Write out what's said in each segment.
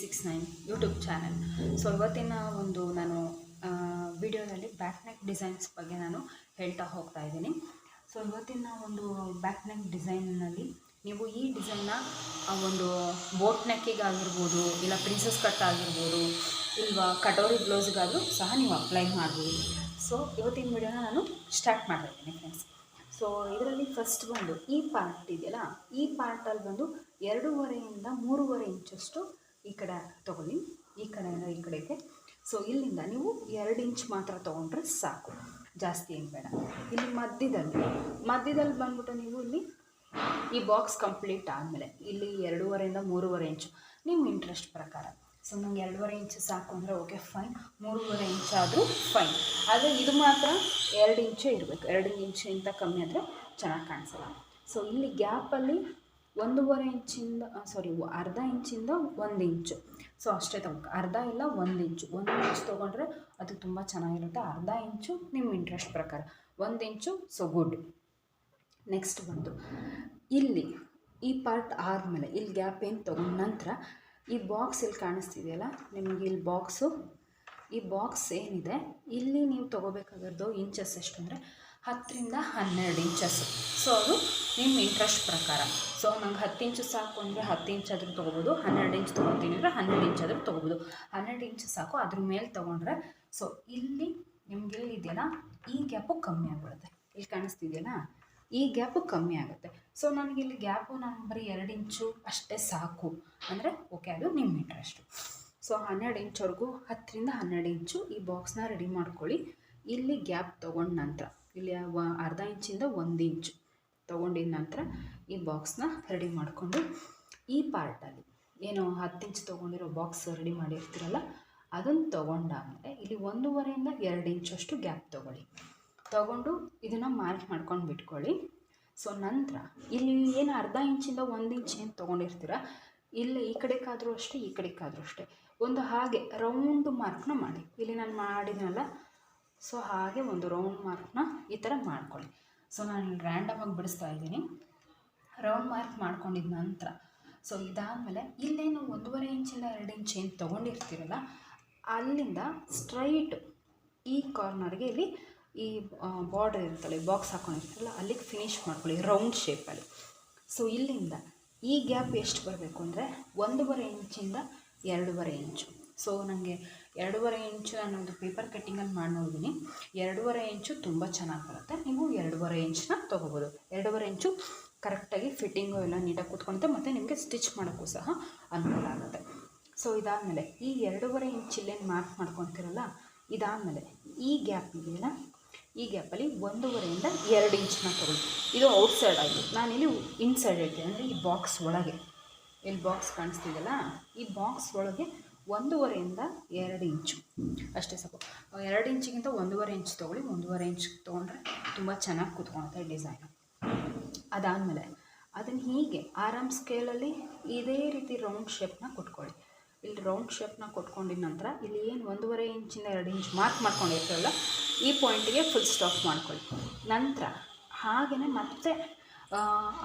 Six nine YouTube channel so ಇವತ್ತಿನ ಒಂದು ನಾನು ವಿಡಿಯೋದಲ್ಲಿ ಬ್ಯಾಕ್ ನೆಕ್ ಡಿಸೈನ್ಸ್ ಬಗ್ಗೆ ನಾನು ಹೇಳ್ತಾ ಹೋಗ್ತಾ ಇದ್ದೀನಿ. ಸೊ ಇವತ್ತಿನ ಒಂದು ಬ್ಯಾಕ್ ನೆಕ್ ಡಿಸೈನ್ನಲ್ಲಿ ನೀವು ಈ ಡಿಸೈನ್ನ ಒಂದು ಬೋಟ್ ನೆಕ್ಕಿಗಾಗಿರ್ಬೋದು ಇಲ್ಲ ಪ್ರಿನ್ಸಸ್ ಕಟ್ ಆಗಿರ್ಬೋದು, ಇಲ್ವಾ ಕಟೋರಿ ಬ್ಲೌಸ್ಗಾದರೂ ಸಹ ನೀವು ಅಪ್ಲೈ ಮಾಡ್ಬೋದು. ಸೊ ಇವತ್ತಿನ ವಿಡಿಯೋನ ನಾನು ಸ್ಟಾರ್ಟ್ ಮಾಡ್ತಾ ಇದ್ದೀನಿ ಫ್ರೆಂಡ್ಸ್ ಸೊ ಇದರಲ್ಲಿ ಫಸ್ಟ್ ಬಂದು ಈ ಪಾರ್ಟ್ ಇದೆಯಲ್ಲ, ಈ ಪಾರ್ಟಲ್ಲಿ ಬಂದು ಎರಡೂವರೆಯಿಂದ ಮೂರುವರೆ ಇಂಚಷ್ಟು ಈ ಕಡೆ ತೊಗೊಳ್ಳಿ, ಈ ಕಡೆಯಿಂದ ಈ ಕಡೆಗೆ ಸೊ ಇಲ್ಲಿಂದ ನೀವು ಎರಡು ಇಂಚ್ ಮಾತ್ರ ತೊಗೊಂಡ್ರೆ ಸಾಕು. ಜಾಸ್ತಿ ಏನು ಬೇಡ. ಇಲ್ಲಿ ಮಧ್ಯದಲ್ಲಿ ಮಧ್ಯದಲ್ಲಿ ಬಂದ್ಬಿಟ್ಟು ನೀವು ಇಲ್ಲಿ ಈ ಬಾಕ್ಸ್ ಕಂಪ್ಲೀಟ್ ಆದಮೇಲೆ, ಇಲ್ಲಿ ಎರಡೂವರೆಯಿಂದ ಮೂರುವರೆ ಇಂಚು. ನಿಮ್ಮ ಇಂಟ್ರೆಸ್ಟ್ ಪ್ರಕಾರ. ಸೊ ನಂಗೆ ಎರಡೂವರೆ ಇಂಚು ಸಾಕು ಅಂದರೆ ಓಕೆ ಫೈನ್ ಮೂರುವರೆ ಇಂಚ್ ಆದರೂ ಫೈನ್ ಆದರೆ ಇದು ಮಾತ್ರ ಎರಡು ಇಂಚೇ ಇರಬೇಕು. ಎರಡು ಇಂಚಿಂತ ಕಮ್ಮಿ ಆದರೆ ಚೆನ್ನಾಗಿ ಕಾಣಿಸಲ್ಲ. ಸೊ ಇಲ್ಲಿ ಗ್ಯಾಪಲ್ಲಿ ಒಂದೂವರೆ ಇಂಚಿಂದ ಸಾರಿ ಅರ್ಧ ಇಂಚಿಂದ ಒಂದು ಇಂಚು. ಸೊ ಅಷ್ಟೇ ತಗೊಂಡು ಅರ್ಧ ಇಲ್ಲ, ಒಂದು ಇಂಚು. ಒಂದು ಇಂಚು ತೊಗೊಂಡ್ರೆ ಅದು ತುಂಬ ಚೆನ್ನಾಗಿರುತ್ತೆ. ಅರ್ಧ ಇಂಚು ನಿಮ್ಮ ಇಂಟ್ರೆಸ್ಟ್ ಪ್ರಕಾರ. ಒಂದು ಇಂಚು ಸೊ ಗುಡ್ ನೆಕ್ಸ್ಟ್ ಬಂದು, ಇಲ್ಲಿ ಈ ಪಾರ್ಟ್ ಆದಮೇಲೆ, ಇಲ್ಲಿ ಗ್ಯಾಪ್ ಏನು ತೊಗೊಂಡ ನಂತರ, ಈ ಬಾಕ್ಸ್ ಇಲ್ಲಿ ಕಾಣಿಸ್ತಿದೆಯಲ್ಲ? ನಿಮಗೆ ಇಲ್ಲಿ ಬಾಕ್ಸು ಈ ಬಾಕ್ಸ್ ಏನಿದೆ? ಇಲ್ಲಿ ನೀವು ತೊಗೋಬೇಕಾಗಿರೋದು ಇಂಚಸ್ ಎಷ್ಟು ಅಂದರೆ ಹತ್ತರಿಂದ ಹನ್ನೆರಡು ಇಂಚಸ್ ಸೊ ಅದು ನಿಮ್ಮ ಇಂಟ್ರೆಸ್ಟ್ ಪ್ರಕಾರ. ಸೊ ನಂಗೆ ಹತ್ತು ಇಂಚು ಸಾಕು ಅಂದರೆ ಹತ್ತು ಇಂಚ್ ಆದರೂ ತೊಗೋಬೋದು. ಹನ್ನೆರಡು ಇಂಚ್ ತೊಗೊತೀನಿ ಅಂದರೆ ಹನ್ನೆರಡು ಇಂಚ್ ಆದರೂ ತೊಗೋಬೋದು. ಹನ್ನೆರಡು ಇಂಚ್ ಸಾಕು, ಅದ್ರ ಮೇಲೆ ತೊಗೊಂಡ್ರೆ ಸೊ ಇಲ್ಲಿ ನಿಮ್ಗೆ ಎಲ್ಲಿದೆಯಲ್ಲ ಈ ಗ್ಯಾಪು ಕಮ್ಮಿ ಆಗಿಬಿಡುತ್ತೆ. ಇಲ್ಲಿ ಕಾಣಿಸ್ತಿದೆಯಲ್ಲ? ಈ ಗ್ಯಾಪು ಕಮ್ಮಿ ಆಗುತ್ತೆ. ಸೊ ನನಗೆ ಇಲ್ಲಿ ಗ್ಯಾಪು ನಾನು ಬರೀ ಎರಡು ಇಂಚು ಅಷ್ಟೇ ಸಾಕು ಅಂದರೆ ಓಕೆ ಅದು ನಿಮ್ಮ ಇಂಟ್ರೆಸ್ಟು ಸೊ ಹನ್ನೆರಡು ಇಂಚ್ವರೆಗೂ ಹತ್ತರಿಂದ ಹನ್ನೆರಡು ಇಂಚು ಈ ಬಾಕ್ಸ್ನ ರೆಡಿ ಮಾಡ್ಕೊಳ್ಳಿ. ಇಲ್ಲಿ ಗ್ಯಾಪ್ ತೊಗೊಂಡ ನಂತರ, ಇಲ್ಲಿ ಅರ್ಧ ಇಂಚಿಂದ ಒಂದು ಇಂಚು ತೊಗೊಂಡಿದ ನಂತರ ಈ ಬಾಕ್ಸ್ನ ರೆಡಿ ಮಾಡಿಕೊಂಡು ಈ ಪಾರ್ಟಲ್ಲಿ ಏನು ಹತ್ತು ಇಂಚ್ ತೊಗೊಂಡಿರೋ ಬಾಕ್ಸ್ ರೆಡಿ ಮಾಡಿರ್ತೀರಲ್ಲ ಅದನ್ನು ತೊಗೊಂಡಾದಮೇಲೆ ಇಲ್ಲಿ ಒಂದೂವರೆಯಿಂದ ಎರಡು ಇಂಚಷ್ಟು ಗ್ಯಾಪ್ ತೊಗೊಳ್ಳಿ. ತೊಗೊಂಡು ಇದನ್ನು ಮಾರ್ಕ್ ಮಾಡ್ಕೊಂಡು ಬಿಟ್ಕೊಳ್ಳಿ. ಸೊ ನಂತರ ಇಲ್ಲಿ ಏನು ಅರ್ಧ ಇಂಚಿಂದ ಒಂದು ಇಂಚ್ ಏನು ತೊಗೊಂಡಿರ್ತೀರ, ಇಲ್ಲಿ ಈ ಕಡೆಗಾದರೂ ಅಷ್ಟೇ, ಈ ಕಡೆಗಾದರೂ ಅಷ್ಟೇ. ಒಂದು ಹಾಗೆ ರೌಂಡ್ ಮಾರ್ಕ್ನ ಮಾಡಿ. ಇಲ್ಲಿ ನಾನು ಮಾಡಿದ್ನಲ್ಲ ಸೊ ಹಾಗೆ ಒಂದು ರೌಂಡ್ ಮಾರ್ಕ್ನ ಈ ಥರ ಮಾಡ್ಕೊಳ್ಳಿ. ಸೊ ನಾನು ರ್ಯಾಂಡಮಾಗಿ ಬಿಡಿಸ್ತಾ ಇದ್ದೀನಿ. ರೌಂಡ್ ಮಾರ್ಕ್ ಮಾಡ್ಕೊಂಡಿದ್ದ ನಂತರ. ಸೊ ಇದಾದಮೇಲೆ ಇಲ್ಲೇನು ಒಂದೂವರೆ ಇಂಚಿಂದ ಎರಡು ಇಂಚ್ ಏನು ತೊಗೊಂಡಿರ್ತೀರಲ್ಲ, ಅಲ್ಲಿಂದ ಸ್ಟ್ರೈಟ್ ಈ ಕಾರ್ನರ್ಗೆ ಇಲ್ಲಿ ಈ ಬಾರ್ಡರ್ ಇರುತ್ತಲ್ಲ ಬಾಕ್ಸ್ ಹಾಕೊಂಡಿರ್ತೀರಲ್ಲ, ಅಲ್ಲಿಗೆ ಫಿನಿಶ್ ಮಾಡ್ಕೊಳ್ಳಿ ರೌಂಡ್ ಶೇಪಲ್ಲಿ ಸೊ ಇಲ್ಲಿಂದ ಈ ಗ್ಯಾಪ್ ಎಷ್ಟು ಬರಬೇಕು ಅಂದರೆ ಒಂದೂವರೆ ಇಂಚಿಂದ ಎರಡೂವರೆ ಇಂಚು ಸೊ ನನಗೆ ಎರಡೂವರೆ ಇಂಚು ನಾನು ಒಂದು ಪೇಪರ್ ಕಟ್ಟಿಂಗಲ್ಲಿ ಮಾಡಿ ನೋಡಿದ್ದೀನಿ ಎರಡೂವರೆ ಇಂಚು ತುಂಬ ಚೆನ್ನಾಗಿ ಬರುತ್ತೆ. ನೀವು ಎರಡೂವರೆ ಇಂಚನ್ನ ತೊಗೋಬೋದು. ಎರಡೂವರೆ ಇಂಚು ಕರೆಕ್ಟಾಗಿ ಫಿಟ್ಟಿಂಗು ಎಲ್ಲ ನೀಟಾಗಿ ಕೂತ್ಕೊಳುತ್ತೆ ಮತ್ತು ನಿಮಗೆ ಸ್ಟಿಚ್ ಮಾಡೋಕ್ಕೂ ಸಹ ಅನುಕೂಲ ಆಗುತ್ತೆ. ಸೊ ಇದಾದಮೇಲೆ ಈ ಎರಡೂವರೆ ಇಂಚಲ್ಲೇನು ಮಾರ್ಕ್ ಮಾಡ್ಕೊತಿರಲ್ಲ, ಇದಾದಮೇಲೆ ಈ ಗ್ಯಾಪ್ ಇದೆಯಲ್ಲ ಈ ಗ್ಯಾಪಲ್ಲಿ ಒಂದೂವರೆಯಿಂದ ಎರಡು ಇಂಚನ್ನ ತೊಗೊಳ್ಳಿ. ಇದು ಔಟ್ಸೈಡ್ ಆಗಿದೆ ನಾನಿಲ್ಲಿ ಇನ್ಸೈಡ್ ಹೇಳ್ತೀನಿ. ಅಂದರೆ ಈ ಬಾಕ್ಸ್ ಒಳಗೆ. ಇಲ್ಲಿ ಬಾಕ್ಸ್ ಕಾಣಿಸ್ತಿದೆಯಲ್ಲ? ಈ ಬಾಕ್ಸ್ ಒಳಗೆ ಒಂದೂವರೆಯಿಂದ ಎರಡು ಇಂಚು. ಅಷ್ಟೇ ಸಾಕು. ಎರಡು ಇಂಚಿಗಿಂತ ಒಂದೂವರೆ ಇಂಚ್ ತೊಗೊಳ್ಳಿ, ಒಂದೂವರೆ ಇಂಚ್ ತೊಗೊಂಡ್ರೆ ತುಂಬ ಚೆನ್ನಾಗಿ ಕೂತ್ಕೊಳುತ್ತೆ ಡಿಸೈನು ಅದಾದಮೇಲೆ ಅದನ್ನು ಹೀಗೆ ಆರಾಮ್ ಸ್ಕೇಲಲ್ಲಿ ಇದೇ ರೀತಿ ರೌಂಡ್ ಶೇಪ್ನ ಕೊಟ್ಕೊಳ್ಳಿ. ಇಲ್ಲಿ ರೌಂಡ್ ಶೇಪ್ನ ಕೊಟ್ಕೊಂಡಿದ ನಂತರ ಇಲ್ಲಿ ಏನು ಒಂದೂವರೆ ಇಂಚಿಂದ ಎರಡು ಇಂಚ್ ಮಾರ್ಕ್ ಮಾಡ್ಕೊಂಡಿರ್ತೀವಲ್ಲ ಈ ಪಾಯಿಂಟಿಗೆ ಫುಲ್ ಸ್ಟಾಪ್ ಮಾಡ್ಕೊಳ್ಳಿ. ನಂತರ ಹಾಗೆಯೇ ಮತ್ತೆ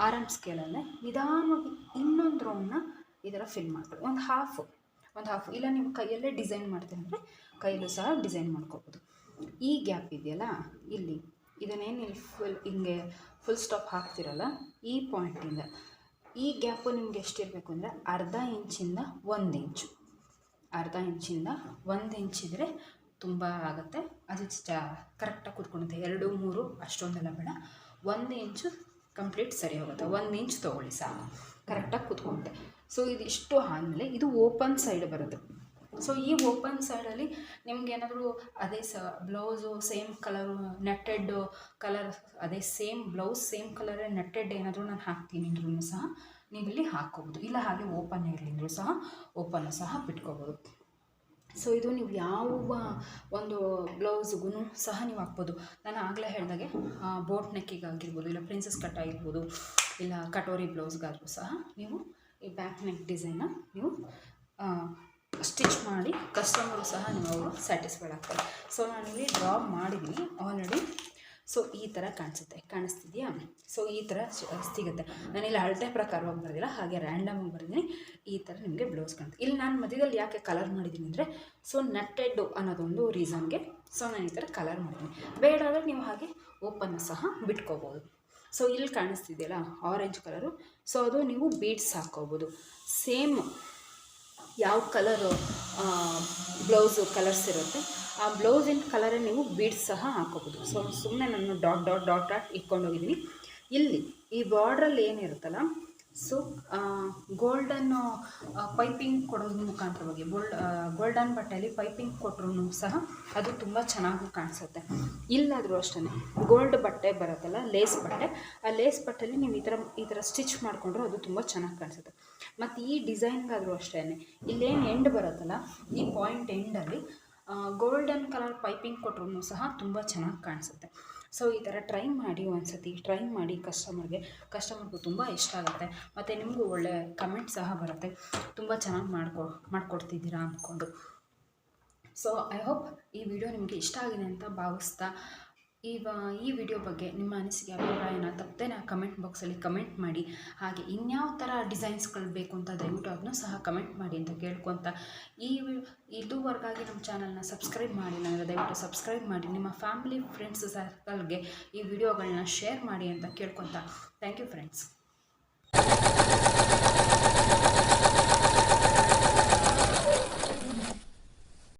ಆರಾಮ್ ಸ್ಕೇಲಲ್ಲೇ ನಿಧಾನವಾಗಿ ಇನ್ನೊಂದು ರೌಂಡ್ನ ಈ ಥರ ಫಿಲ್ ಮಾಡ್ಕೊಳ್ಳಿ. ಒಂದು ಹಾಫು ಒಂದು ಹಾಫ್ ಇಲ್ಲ ನಿಮ್ಮ ಕೈಯಲ್ಲೇ ಡಿಸೈನ್ ಮಾಡ್ತೀನಿ ಅಂದರೆ ಕೈಯಲ್ಲೂ ಸಹ ಡಿಸೈನ್ ಮಾಡ್ಕೋಬೋದು. ಈ ಗ್ಯಾಪ್ ಇದೆಯಲ್ಲ, ಇಲ್ಲಿ ಇದನ್ನೇನು ಇಲ್ಲಿ ಫುಲ್ ಹಿಂಗೆ ಫುಲ್ ಸ್ಟಾಪ್ ಹಾಕ್ತಿರಲ್ಲ, ಈ ಪಾಯಿಂಟಿಂದ ಈ ಗ್ಯಾಪು ನಿಮ್ಗೆ ಎಷ್ಟಿರಬೇಕು ಅಂದರೆ ಅರ್ಧ ಇಂಚಿಂದ ಒಂದು ಇಂಚು. ಅರ್ಧ ಇಂಚಿಂದ ಒಂದು ಇಂಚಿದ್ರೆ ತುಂಬ ಆಗುತ್ತೆ. ಅದು ಕರೆಕ್ಟಾಗಿ ಕೂತ್ಕೊಳುತ್ತೆ ಎರಡು, ಮೂರು ಅಷ್ಟೊಂದೆಲ್ಲ ಬೇಡ. ಒಂದು ಇಂಚು ಕಂಪ್ಲೀಟ್ ಸರಿ ಹೋಗುತ್ತೆ. ಒಂದು ಇಂಚ್ ತೊಗೊಳ್ಳಿ ಸಾಕು. ಕರೆಕ್ಟಾಗಿ ಕೂತ್ಕೊಳ್ಳುತ್ತೆ ಸೊ ಇಷ್ಟು ಆದಮೇಲೆ ಇದು ಓಪನ್ ಸೈಡ್ ಬರುತ್ತೆ. ಸೊ ಈ ಓಪನ್ ಸೈಡಲ್ಲಿ ನಿಮ್ಗೆ ಏನಾದರೂ ಅದೇ ಸ blouse same colour netted colour ಅದೇ ಸೇಮ್ ಬ್ಲೌಸ್ ಸೇಮ್ ಕಲರೇ ನೆಟ್ಟೆಡ್ ಏನಾದರೂ ನಾನು ಹಾಕ್ತೀನಿ ಅಂದ್ರೂ ಸಹ ನೀವು ಇಲ್ಲಿ ಹಾಕ್ಕೋಬೋದು. ಇಲ್ಲ ಹಾಗೆ ಓಪನ್ ಇರಲಿಂದ್ರೂ ಸಹ ಓಪನ್ ಸಹ ಬಿಟ್ಕೋಬೋದು. ಸೊ ಇದು ನೀವು ಯಾವ ಒಂದು ಬ್ಲೌಸ್ಗೂ ಸಹ ನೀವು ಹಾಕ್ಬೋದು. ನಾನು ಆಗಲೇ ಹೇಳಿದಾಗೆ ಬೋಟ್ ನೆಕ್ಕಿಗಾಗಿರ್ಬೋದು ಇಲ್ಲ ಪ್ರಿನ್ಸಸ್ ಕಟ್ ಆಗಿರ್ಬೋದು, ಇಲ್ಲ ಕಟೋರಿ ಬ್ಲೌಸ್ಗಾದರೂ ಸಹ ನೀವು ಈ ಬ್ಯಾಕ್ ನೆಕ್ ಡಿಸೈನ್ನ ನೀವು ಸ್ಟಿಚ್ ಮಾಡಿ ಕಸ್ಟಮರು ಸಹ ನೀವು ಅವರು ಸ್ಯಾಟಿಸ್ಫೈಡ್ ಆಗ್ತಾರೆ ಸೊ ನಾನಿಲ್ಲಿ ಡ್ರಾ ಮಾಡಿದ್ದೀನಿ ಆಲ್ರೆಡಿ. ಸೊ, ಈ ಥರ ಕಾಣಿಸುತ್ತೆ. ಕಾಣಿಸ್ತಿದೆಯಾ? ಸೊ, ಈ ಥರ ಸಿಗುತ್ತೆ. ನಾನಿಲ್ಲಿ ಅಳತೆ ಪ್ರಕಾರವಾಗಿ ಬರೆದಿಲ್ಲ, ಹಾಗೆ ರ್ಯಾಂಡಮಾಗಿ ಬರೆದಿನಿ ಈ ಥರ ನಿಮಗೆ ಬ್ಲೌಸ್ ಕಾಣುತ್ತೆ. ಇಲ್ಲಿ ನಾನು ಮಧ್ಯದಲ್ಲಿ ಯಾಕೆ ಕಲರ್ ಮಾಡಿದ್ದೀನಿ ಅಂದರೆ, ಸೊ ನೆಟ್ಟೆಡ್ ಅನ್ನೋದೊಂದು ರೀಸನ್ಗೆ ಸೊ, ನಾನು ಈ ಥರ ಕಲರ್ ಮಾಡಿದ್ದೀನಿ. ಬೇಡ ಅಂದರೆ ನೀವು ಹಾಗೆ ಓಪನ್ ಸಹ ಬಿಟ್ಕೋಬೋದು. ಸೊ ಇಲ್ಲಿ ಕಾಣಿಸ್ತಿದೆಯಲ್ಲ ಆರೆಂಜ್ ಕಲರು ಸೊ ಅದು ನೀವು ಬೀಡ್ಸ್ ಹಾಕೋಬೋದು. ಸೇಮ್ ಯಾವ ಕಲರು ಬ್ಲೌಸು ಕಲರ್ಸ್ ಇರುತ್ತೆ, ಆ ಬ್ಲೌಸಿನ ಕಲರೇ ನೀವು ಬೀಡ್ಸ್ ಸಹ ಹಾಕೋಬೋದು. ಸೊ ಸುಮ್ಮನೆ ನಾನು ಡಾಟ್ ಡಾಟ್ ಡಾಟ್ ಡಾಟ್ ಇಟ್ಕೊಂಡೋಗಿದ್ದೀನಿ ಇಲ್ಲಿ ಈ ಬಾರ್ಡ್ರಲ್ಲಿ ಏನಿರುತ್ತಲ್ಲ ಸೊ ಗೋಲ್ಡನ್ನು ಪೈಪಿಂಗ್ ಕೊಡೋದ್ರ ಮುಖಾಂತರವಾಗಿ ಗೋಲ್ಡ್ ಗೋಲ್ಡನ್ ಬಟ್ಟೆಯಲ್ಲಿ ಪೈಪಿಂಗ್ ಕೊಟ್ಟರು ಸಹ ಅದು ತುಂಬ ಚೆನ್ನಾಗಿ ಕಾಣಿಸುತ್ತೆ. ಇಲ್ಲಾದರೂ ಅಷ್ಟೇ ಗೋಲ್ಡ್ ಬಟ್ಟೆ ಬರುತ್ತಲ್ಲ ಲೇಸ್ ಬಟ್ಟೆ, ಆ ಲೇಸ್ ಬಟ್ಟೆಯಲ್ಲಿ ನೀವು ಈ ಥರ ಈ ಥರ ಸ್ಟಿಚ್ ಮಾಡಿಕೊಂಡ್ರೆ ಅದು ತುಂಬ ಚೆನ್ನಾಗಿ ಕಾಣಿಸುತ್ತೆ. ಮತ್ತು ಈ ಡಿಸೈನ್ಗಾದರೂ ಅಷ್ಟೇ ಇಲ್ಲೇನು ಎಂಡ್ ಬರುತ್ತಲ್ಲ, ಈ ಪಾಯಿಂಟ್ ಎಂಡಲ್ಲಿ ಗೋಲ್ಡನ್ ಕಲರ್ ಪೈಪಿಂಗ್ ಕೊಟ್ಟರು ಸಹ ತುಂಬ ಚೆನ್ನಾಗಿ ಕಾಣಿಸುತ್ತೆ. ಸೊ ಈ ಥರ ಟ್ರೈ ಮಾಡಿ ಒಂದ್ಸತಿ ಟ್ರೈ ಮಾಡಿ ಕಸ್ಟಮರ್ಗೆ ಕಸ್ಟಮರ್ಗೂ ತುಂಬ ಇಷ್ಟ ಆಗುತ್ತೆ. ಮತ್ತು ನಿಮಗೂ ಒಳ್ಳೆ ಕಮೆಂಟ್ ಸಹ ಬರುತ್ತೆ. ತುಂಬ ಚೆನ್ನಾಗಿ ಮಾಡ್ಕೊ, ಮಾಡಿಕೊಡ್ತಿದ್ದೀರಾ ಅಂದ್ಕೊಂಡು. ಸೊ ಐ ಹೋಪ್ ಈ ವಿಡಿಯೋ ನಿಮಗೆ ಇಷ್ಟ ಆಗಿದೆ ಅಂತ ಭಾವಿಸ್ತಾ ಈಗ ಈ ವಿಡಿಯೋ ಬಗ್ಗೆ ನಿಮ್ಮ ಅನಿಸಿಕೆ, ಅಭಿಪ್ರಾಯನ ತಪ್ಪದೇನ ಕಮೆಂಟ್ ಬಾಕ್ಸಲ್ಲಿ ಕಮೆಂಟ್ ಮಾಡಿ. ಹಾಗೆ ಇನ್ಯಾವ ಥರ ಡಿಸೈನ್ಸ್ಗಳು ಬೇಕು ಅಂತ ದಯವಿಟ್ಟು ಅದನ್ನು ಸಹ ಕಮೆಂಟ್ ಮಾಡಿ ಅಂತ ಕೇಳ್ಕೊತ ಈ ಇದುವರೆಗಾಗಿ ನಮ್ಮ ಚಾನಲ್ನ ಸಬ್ಸ್ಕ್ರೈಬ್ ಮಾಡಿಲ್ಲ ಅಂದರೆ ದಯವಿಟ್ಟು ಸಬ್ಸ್ಕ್ರೈಬ್ ಮಾಡಿ. ನಿಮ್ಮ ಫ್ಯಾಮಿಲಿ ಫ್ರೆಂಡ್ಸ್ ಸರ್ಕಲ್ಗೆ ಈ ವಿಡಿಯೋಗಳನ್ನ ಶೇರ್ ಮಾಡಿ ಅಂತ ಕೇಳ್ಕೊತ. Thank you friends